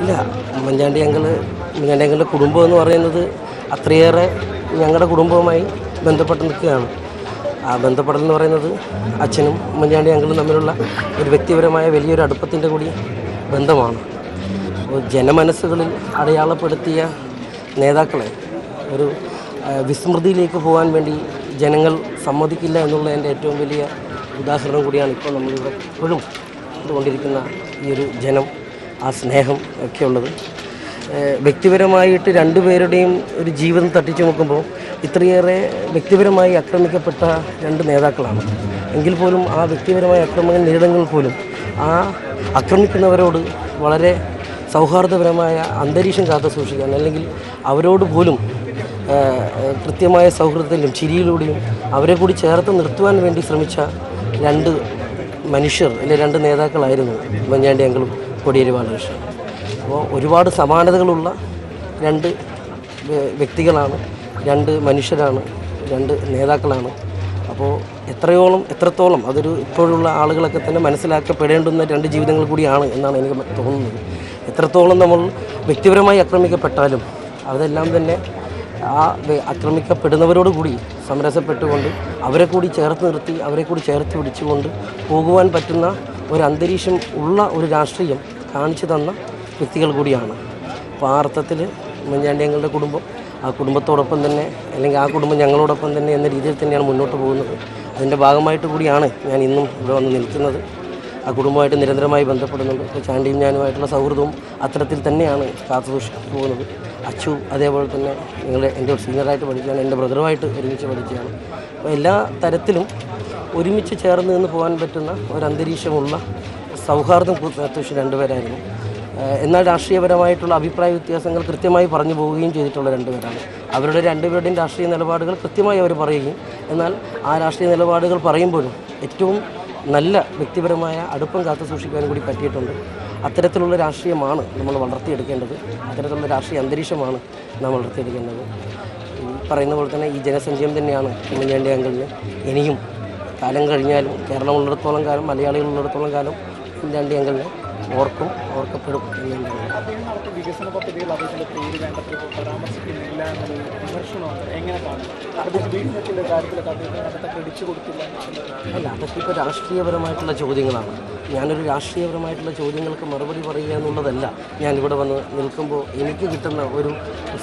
ഇല്ല ഉമ്മൻചാണ്ടി ഞങ്ങൾ ഉമ്മൻചാണ്ടി ഞങ്ങളുടെ കുടുംബം എന്ന് പറയുന്നത് അത്രയേറെ ഞങ്ങളുടെ കുടുംബവുമായി ബന്ധപ്പെട്ട് നിൽക്കുകയാണ്. ആ ബന്ധപ്പെടൽ എന്ന് പറയുന്നത് അച്ഛനും ഉമ്മൻചാണ്ടി ഞങ്ങളും തമ്മിലുള്ള ഒരു വ്യക്തിപരമായ വലിയൊരു അടുപ്പത്തിന്റെ കൂടി ബന്ധമാണ്. ജനമനസ്സുകളിൽ അടയാളപ്പെടുത്തിയ നേതാക്കളെ ഒരു വിസ്മൃതിയിലേക്ക് പോകാൻ വേണ്ടി ജനങ്ങൾ സമ്മതിക്കില്ല എന്നുള്ളതിന്റെ ഏറ്റവും വലിയ ഉദാഹരണം കൂടിയാണ് ഇപ്പോൾ നമ്മളിവിടെ എപ്പോഴും കൊണ്ടിരിക്കുന്ന ഈ ഒരു ജനം. ആ സ്നേഹം ഒക്കെ ഉള്ളത് ഏഹ് വ്യക്തിപരമായിട്ട് രണ്ടുപേരുടെയും ഒരു ജീവിതം തട്ടിച്ചു നോക്കുമ്പോൾ ഇത്രയേറെ വ്യക്തിപരമായി ആക്രമിക്കപ്പെട്ട രണ്ട് നേതാക്കളാണ്. എങ്കിൽ പോലും ആ വ്യക്തിപരമായ ആക്രമണ നേരിടുമ്പോൾ പോലും ആ ആക്രമിക്കുന്നവരോട് വളരെ സൗഹാർദ്ദപരമായ അന്തരീക്ഷം കാത്തു സൂക്ഷിക്കാൻ അല്ലെങ്കിൽ അവരോട് പോലും കൃത്യമായ സൗഹൃദത്തിലും ചിരിയിലൂടെയും അവരെ കൂടി ചേർത്ത് നിർത്തുവാൻ വേണ്ടി ശ്രമിച്ച രണ്ട് മനുഷ്യർ അല്ലെ രണ്ട് നേതാക്കളായിരുന്നു ഉമ്മൻചാണ്ടി അങ്കളും. കോടിയേരി ബാലകൃഷ്ണൻ അപ്പോൾ ഒരുപാട് സമാനതകളുള്ള രണ്ട് വ്യക്തികളാണ് രണ്ട് മനുഷ്യരാണ് രണ്ട് നേതാക്കളാണ്. അപ്പോൾ എത്രയോളം എത്രത്തോളം അതൊരു ഇപ്പോഴുള്ള ആളുകളൊക്കെ തന്നെ മനസ്സിലാക്കപ്പെടേണ്ടുന്ന രണ്ട് ജീവിതങ്ങൾ കൂടിയാണ് എന്നാണ് എനിക്ക് തോന്നുന്നത്. എത്രത്തോളം നമ്മൾ വ്യക്തിപരമായി ആക്രമിക്കപ്പെട്ടാലും അതെല്ലാം തന്നെ ആ ആക്രമിക്കപ്പെടുന്നവരോട് കൂടി സമരസപ്പെട്ടുകൊണ്ട് അവരെ കൂടി ചേർത്ത് നിർത്തി അവരെ കൂടി ചേർത്ത് പിടിച്ചുകൊണ്ട് പോകുവാൻ പറ്റുന്ന ഒരു അന്തരീക്ഷം ഉള്ള ഒരു രാഷ്ട്രീയം കാണിച്ചു തന്ന വ്യക്തികൾ കൂടിയാണ്. അപ്പോൾ ആ അർത്ഥത്തിൽ ഉമ്മൻചാണ്ടി ഞങ്ങളുടെ കുടുംബം ആ കുടുംബത്തോടൊപ്പം തന്നെ അല്ലെങ്കിൽ ആ കുടുംബം ഞങ്ങളോടൊപ്പം തന്നെ എന്ന രീതിയിൽ തന്നെയാണ് മുന്നോട്ട് പോകുന്നത്. അതിന്റെ ഭാഗമായിട്ട് കൂടിയാണ് ഞാൻ ഇന്നും ഇവിടെ വന്ന് നിൽക്കുന്നത്. ആ കുടുംബമായിട്ട് നിരന്തരമായി ബന്ധപ്പെടുന്നുണ്ട്. ഇപ്പോൾ ചാണ്ടിയും ഞാനുമായിട്ടുള്ള സൗഹൃദവും അത്തരത്തിൽ തന്നെയാണ് കാത്തു സൂക്ഷിച്ചു പോകുന്നത്. അച്ചു അതേപോലെ തന്നെ നിങ്ങളുടെ എന്റെ ഒരു സീനിയറായിട്ട് പഠിക്കുകയാണ് എന്റെ ബ്രദറുമായിട്ട് ഒരുമിച്ച് പഠിക്കുകയാണ്. അപ്പോൾ എല്ലാ തരത്തിലും ഒരുമിച്ച് ചേർന്ന് നിന്ന് പോകാൻ പറ്റുന്ന ഒരു സൗഹാർദ്ദം അത്യാവശ്യം രണ്ടുപേരായിരുന്നു. എന്നാൽ രാഷ്ട്രീയപരമായിട്ടുള്ള അഭിപ്രായ വ്യത്യാസങ്ങൾ കൃത്യമായി പറഞ്ഞു പോവുകയും ചെയ്തിട്ടുള്ള രണ്ടുപേരാണ്. അവരുടെ രണ്ടുപേരുടെയും രാഷ്ട്രീയ നിലപാടുകൾ കൃത്യമായി അവർ പറയുകയും എന്നാൽ ആ രാഷ്ട്രീയ നിലപാടുകൾ പറയുമ്പോഴും ഏറ്റവും നല്ല വ്യക്തിപരമായ അടുപ്പം കാത്തു സൂക്ഷിക്കാനും കൂടി പറ്റിയിട്ടുണ്ട്. അത്തരത്തിലുള്ള രാഷ്ട്രീയമാണ് നമ്മൾ വളർത്തിയെടുക്കേണ്ടത്. അത്തരത്തിലുള്ള രാഷ്ട്രീയ അന്തരീക്ഷമാണ് നാം വളർത്തിയെടുക്കേണ്ടത്. പറയുന്ന പോലെ തന്നെ ഈ ജനസഞ്ചയം തന്നെയാണ് ഉമ്മൻചാണ്ടി അങ്കിളിന് ഇനിയും കാലം കഴിഞ്ഞാലും കേരളം ഉള്ളിടത്തോളം കാലം മലയാളികൾ ഉള്ളിടത്തോളം കാലം ഇന്ത്യ അങ്കിളിനെ ഓർക്കും ഓർക്കപ്പെടും. വികസന പദ്ധതികൾ അദ്ദേഹത്തിന്റെ പേര് വേണ്ടത്ര പരാമർശിക്കുന്നില്ല എന്നൊരു വിമർശനമാണ് എങ്ങനെ കാണും കാര്യത്തിലൊക്കെ അല്ല അതൊക്കെ ഇപ്പോൾ രാഷ്ട്രീയപരമായിട്ടുള്ള ചോദ്യങ്ങളാണ്. ഞാനൊരു രാഷ്ട്രീയപരമായിട്ടുള്ള ചോദ്യങ്ങൾക്ക് മറുപടി പറയുക എന്നുള്ളതല്ല ഞാനിവിടെ വന്ന് നിൽക്കുമ്പോൾ എനിക്ക് കിട്ടുന്ന ഒരു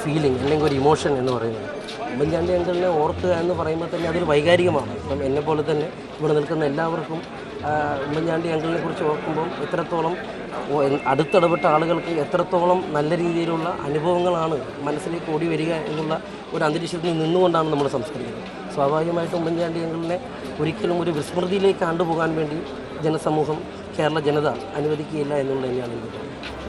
ഫീലിംഗ് അല്ലെങ്കിൽ ഒരു ഇമോഷൻ എന്ന് പറയുന്നത്. ഉമ്മൻചാണ്ടി അങ്കിളിനെ ഓർക്കുക എന്ന് പറയുമ്പോൾ തന്നെ അതൊരു വൈകാരികമാണ്. ഇപ്പം എന്നെ പോലെ തന്നെ ഇവിടെ നിൽക്കുന്ന എല്ലാവർക്കും ഉമ്മൻചാണ്ടി അങ്കിളിനെ കുറിച്ച് ഓർക്കുമ്പോൾ എത്രത്തോളം അടുത്തിടപെട്ട ആളുകൾക്ക് എത്രത്തോളം നല്ല രീതിയിലുള്ള അനുഭവങ്ങളാണ് മനസ്സിലേക്ക് ഓടി വരിക എന്നുള്ള ഒരു അന്തരീക്ഷത്തിൽ നിന്നുകൊണ്ടാണ് നമ്മൾ സംസ്കരിക്കുന്നത്. സ്വാഭാവികമായിട്ടും ഉമ്മൻചാണ്ടി അങ്കിളിനെ ഒരിക്കലും ഒരു വിസ്മൃതിയിലേക്ക് കണ്ടുപോകാൻ വേണ്ടി ജനസമൂഹം കേരള ജനത അനുവദിക്കുകയില്ല എന്നുള്ളത് തന്നെയാണ് എനിക്ക് തോന്നുന്നത്